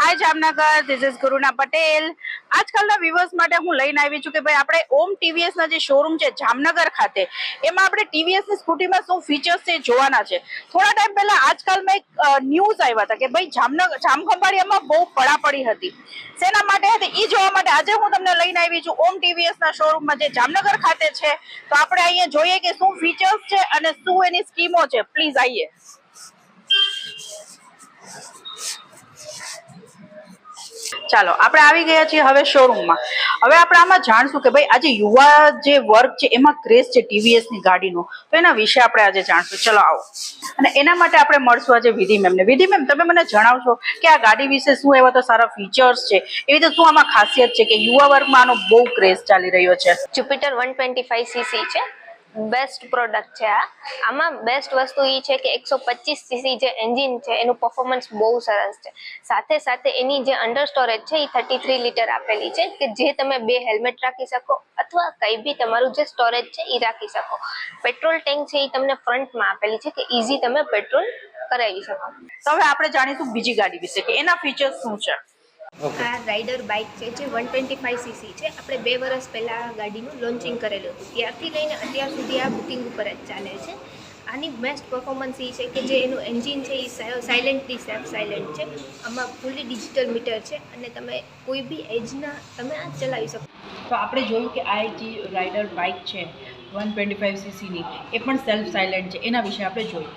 Hi Jamnagar this is ગુરુના પટેલ. આજકાલના viewers માટે હું લઈને આવી છું કે ભાઈ આપણે ઓમ ટીવીએસ ના જે શોરૂમ છે જામનગર ખાતે, એમાં આપણે ટીવીએસની સ્કૂટીમાં શું ફીચર્સ છે જોવાના છે. થોડા ટાઈમ પહેલા આજકાલમાં એક ન્યૂઝ આવ્યા હતા કે ભાઈ જામનગર જામખંભાળિયામાં બહુ પડાપડી હતી. શેના માટે હતી? એ જોવા માટે આજે હું તમને લઈને આવી છું ઓમ ટીવીએસ ના શોરૂમમાં જે જામનગર ખાતે છે. તો આપણે અહીંયા જોઈએ કે શું ફીચર્સ છે અને શું એની સ્કીમો છે. પ્લીઝ આવીએ ચાલો, આપણે આવી ગયા છીએ હવે શોરૂમમાં હવે આપણે આમાં જાણશું કે ભાઈ આજે યુવા જે વર્ગ છે, એમાં ક્રેઝ છે ટીવીએસની ગાડીનો. તો એના વિશે આપણે આજે જાણશું. ચલો આવો. અને એના માટે આપણે મળશું આજે વિધિ મેમને. વિધિ મેમ, તમે મને જણાવશો કે આ ગાડી વિશે શું એવા તો સારા ફીચર્સ છે? એવી રીતે શું આમાં ખાસિયત છે કે યુવા વર્ગમાં આનો બહુ ક્રેઝ ચાલી રહ્યો છે? Jupiter one twenty five CC છે. બેસ્ટ પ્રોડક્ટ છે આ. આમાં બેસ્ટ વસ્તુ એ છે કે એકસો પચીસ સીસી જે એન્જિન છે, એનું પરફોર્મન્સ બહુ સરસ છે. સાથે સાથે એની જે અંડર સ્ટોરેજ છે એ થર્ટી થ્રી લીટર આપેલી છે, કે જે તમે બે હેલ્મેટ રાખી શકો અથવા કંઈ બી તમારું જે સ્ટોરેજ છે એ રાખી શકો. પેટ્રોલ ટેન્ક છે એ તમને ફ્રન્ટમાં આપેલી છે કે ઇઝી તમે પેટ્રોલ કરાવી શકો. તો હવે આપણે જાણીશું બીજી ગાડી વિશે કે એના ફીચર્સ શું છે? આ રાઇડર બાઇક છે જે વન ટ્વેન્ટી ફાઇવ સીસી છે. આપણે બે વર્ષ પહેલાં આ ગાડીનું લોન્ચિંગ કરેલું હતું. ત્યારથી લઈને અત્યાર સુધી આ બુકિંગ ઉપર જ ચાલે છે. આની બેસ્ટ પરફોર્મન્સ એ છે કે જે એનું એન્જિન છે એ સાયલેન્ટલી સેફ સાયલેન્ટ છે. આમાં ફૂલી ડિજિટલ મીટર છે અને તમે કોઈ બી એજના તમે આ ચલાવી શકો. તો આપણે જોયું કે આ જે રાઇડર બાઇક છે વન ટ્વેન્ટી ફાઇવ સીસીની. એ પણ સેલ્ફ સાયલેન્ટ છે. એના વિશે આપણે જોયું.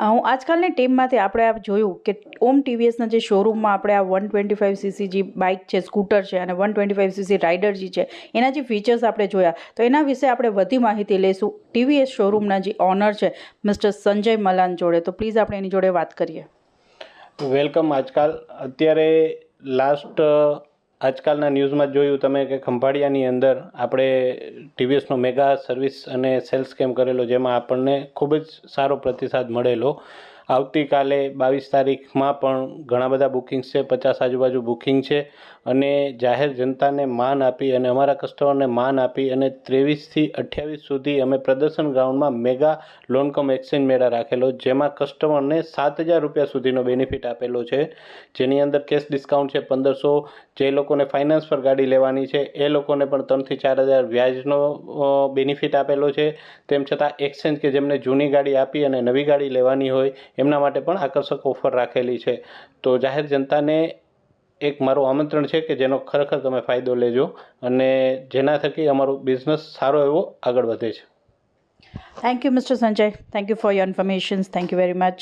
હું આજકાલની ટીમમાંથી આપણે આ જોયું કે ઓમ ટીવીએસના જે શોરૂમમાં આપણે આ વન ટ્વેન્ટી ફાઇવ સીસી જે બાઇક છે, સ્કૂટર છે અને one twenty five CC Raider જે છે, એના જે ફીચર્સ આપણે જોયા, તો એના વિશે આપણે વધુ માહિતી લઈશું. ટીવીએસ શોરૂમના જે ઓનર છે, મિસ્ટર સંજય મલાન જોડે, તો પ્લીઝ આપણે એની જોડે વાત કરીએ. વેલકમ આજકાલ. અત્યારે લાસ્ટ આજકાલના ન્યૂઝમાં જોયું તમે કે ખંભાળિયાની અંદર આપણે ટીવીએસનો મેગા સર્વિસ અને સેલ્સ કેમ્પ કરેલો, જેમાં આપણને ખૂબ જ સારો પ્રતિસાદ મળેલો. આવતીકાલે બાવીસ તારીખમાં પણ ઘણા બધા બુકિંગ્સ છે. પચાસ આજુબાજુ બુકિંગ છે અને જાહેર જનતાને માન આપી અને અમારા કસ્ટમરને માન આપી અને ત્રેવીસથી અઠ્યાવીસ સુધી અમે પ્રદર્શન ગ્રાઉન્ડમાં મેગા લોનકોમ એક્સચેન્જ મેળા રાખેલો, જેમાં કસ્ટમરને સાત હજાર રૂપિયા સુધીનો બેનિફિટ આપેલો છે. જેની અંદર કેશ ડિસ્કાઉન્ટ છે પંદરસો, જે લોકોને ફાઇનાન્સ પર ગાડી લેવાની છે, એ લોકોને પણ ત્રણથી ચાર હજાર વ્યાજનો બેનિફિટ આપેલો છે. તેમ છતાં એક્સચેન્જ કે જેમને જૂની ગાડી આપી અને નવી ગાડી લેવાની હોય એમના માટે પણ આકર્ષક ઓફર રાખેલી છે. તો જાહેર જનતાને એક મારું આમંત્રણ છે કે જેનો ખરેખર તમે ફાયદો લેજો અને જેના થકી અમારો બિઝનેસ સારો એવો આગળ વધે છે. Thank you mister Sanjay thank you for your informations thank you very much